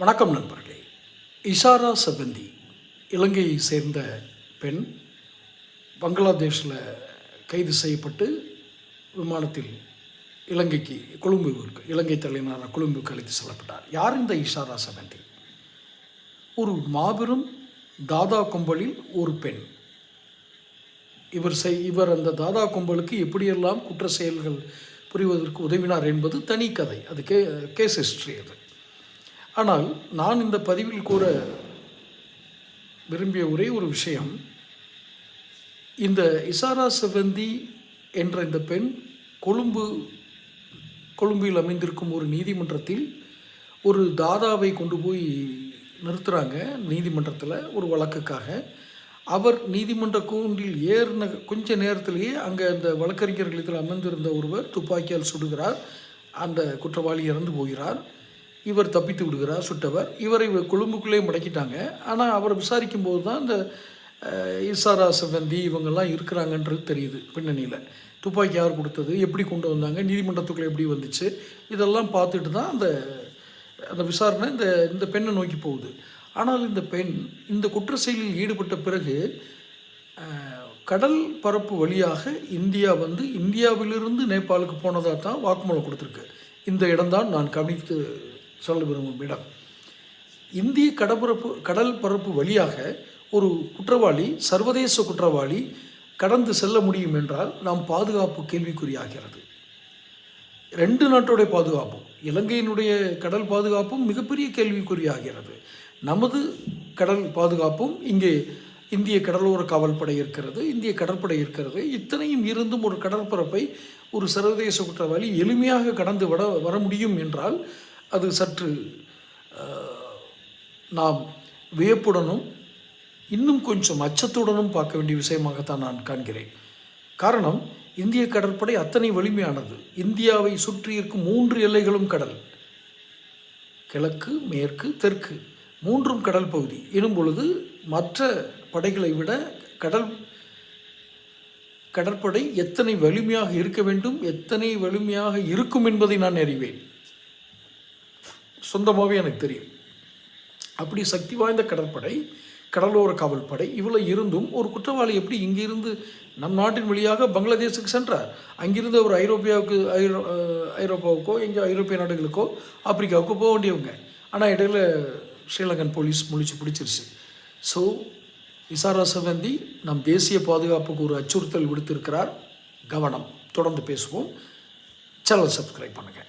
வணக்கம் நண்பர்களே. இஷாரா செவந்தி இலங்கையை சேர்ந்த பெண் பங்களாதேஷில் கைது செய்யப்பட்டு விமானத்தில் இலங்கைக்கு கொழும்புவிற்கு இலங்கை தலைநகரான கொழும்புக்கு அழைத்து செல்லப்பட்டார். யார் இந்த இஷாரா செவந்தி ஒரு மாபெரும் தாதா கும்பலில் ஒரு பெண். இவர் செய் இவர் அந்த தாதா கும்பலுக்கு எப்படியெல்லாம் குற்ற செயல்கள் புரிவதற்கு உதவினார் என்பது தனி கதை. அது கே கேஸ் ஹிஸ்ட்ரி அது. ஆனால் நான் இந்த பதிவில் கூற விரும்பிய ஒரே ஒரு விஷயம். இந்த இசாரா செவந்தி என்ற இந்த பெண் கொழும்பு கொழும்பில் அமைந்திருக்கும் ஒரு நீதிமன்றத்தில் ஒரு தாதாவை கொண்டு போய் நிறுத்துகிறாங்க நீதிமன்றத்தில் ஒரு வழக்குக்காக. அவர் நீதிமன்ற கூண்டில் ஏறின கொஞ்ச நேரத்திலேயே அங்கே அந்த வழக்கறிஞர்களிடத்தில் அமர்ந்திருந்த ஒருவர் துப்பாக்கியால் சுடுகிறார். அந்த குற்றவாளி இறந்து போகிறார். இவர் தப்பித்து விடுகிறார் சுட்டவர். இவரை கொழும்புக்குள்ளே முடக்கிட்டாங்க. ஆனால் அவரை விசாரிக்கும் போது தான் இந்த அஹ், இசாரா செவந்தி இவங்கெல்லாம் இருக்கிறாங்கன்றது தெரியுது பின்னணியில். துப்பாக்கி யார் கொடுத்தது எப்படி கொண்டு வந்தாங்க நீதிமன்றத்துக்குள்ளே எப்படி வந்துச்சு இதெல்லாம் பார்த்துட்டு தான் அந்த அந்த விசாரணை இந்த இந்த பெண்ணை நோக்கி போகுது. ஆனால் இந்த பெண் இந்த குற்ற செயலில் ஈடுபட்ட பிறகு கடல் பரப்பு வழியாக இந்தியா வந்து இந்தியாவிலிருந்து நேபாளுக்கு போனதாக தான் வாக்குமூலம் கொடுத்துருக்கு. இந்த இடம்தான் நான் கவனித்து சொல்ல விரும்பும் இடம் இந்திய கடற்பரப்பு கடல் பரப்பு வழியாக ஒரு குற்றவாளி சர்வதேச குற்றவாளி கடந்து செல்ல முடியும் என்றால் நாம் பாதுகாப்பு கேள்விக்குறியாகிறது. ரெண்டு நாட்டோடைய பாதுகாப்பும் இலங்கையினுடைய கடல் பாதுகாப்பும் மிகப்பெரிய கேள்விக்குறியாகிறது. நமது கடல் பாதுகாப்பும் இங்கே இந்திய கடலோர காவல்படை இருக்கிறது இந்திய கடற்படை இருக்கிறது. இத்தனையும் இருந்தும் ஒரு கடற்பரப்பை ஒரு சர்வதேச குற்றவாளி எளிமையாக கடந்து வர வர முடியும் என்றால் அது சற்று நாம் வியப்புடனும் இன்னும் கொஞ்சம் அச்சத்துடனும் பார்க்க வேண்டிய விஷயமாகத்தான் நான் காண்கிறேன். காரணம் இந்திய கடற்படை அத்தனை வலிமையானது. இந்தியாவை சுற்றி இருக்கும் மூன்று எல்லைகளும் கடல். கிழக்கு மேற்கு தெற்கு மூன்றும் கடல் பகுதி. எனும் பொழுது மற்ற படைகளை விட கடல் கடற்படை எத்தனை வலிமையாக இருக்க வேண்டும் எத்தனை வலிமையாக இருக்கும் என்பதை நான் அறிவேன். சொந்தமாகவே எனக்கு தெரியும். அப்படி சக்தி வாய்ந்த கடற்படை கடலோர காவல்படை இவ்வளோ இருந்தும் ஒரு குற்றவாளி எப்படி இங்கிருந்து நம் நாட்டின் வழியாக பங்களாதேஷுக்கு சென்றார்? அங்கிருந்து அவர் ஐரோப்பியாவுக்கு ஐரோ ஐரோப்பாவுக்கோ எங்கே ஐரோப்பிய நாடுகளுக்கோ ஆப்பிரிக்காவுக்கோ போக வேண்டியவங்க. ஆனால் இடையில் ஸ்ரீலங்கன் போலீஸ் முழிச்சு பிடிச்சிருச்சு. ஸோ இசாரா செவந்தி நம் தேசிய பாதுகாப்புக்கு ஒரு அச்சுறுத்தல் விடுத்திருக்கிறார். கவனம். தொடர்ந்து பேசுவோம். சேனல் சப்ஸ்கிரைப் பண்ணுங்கள்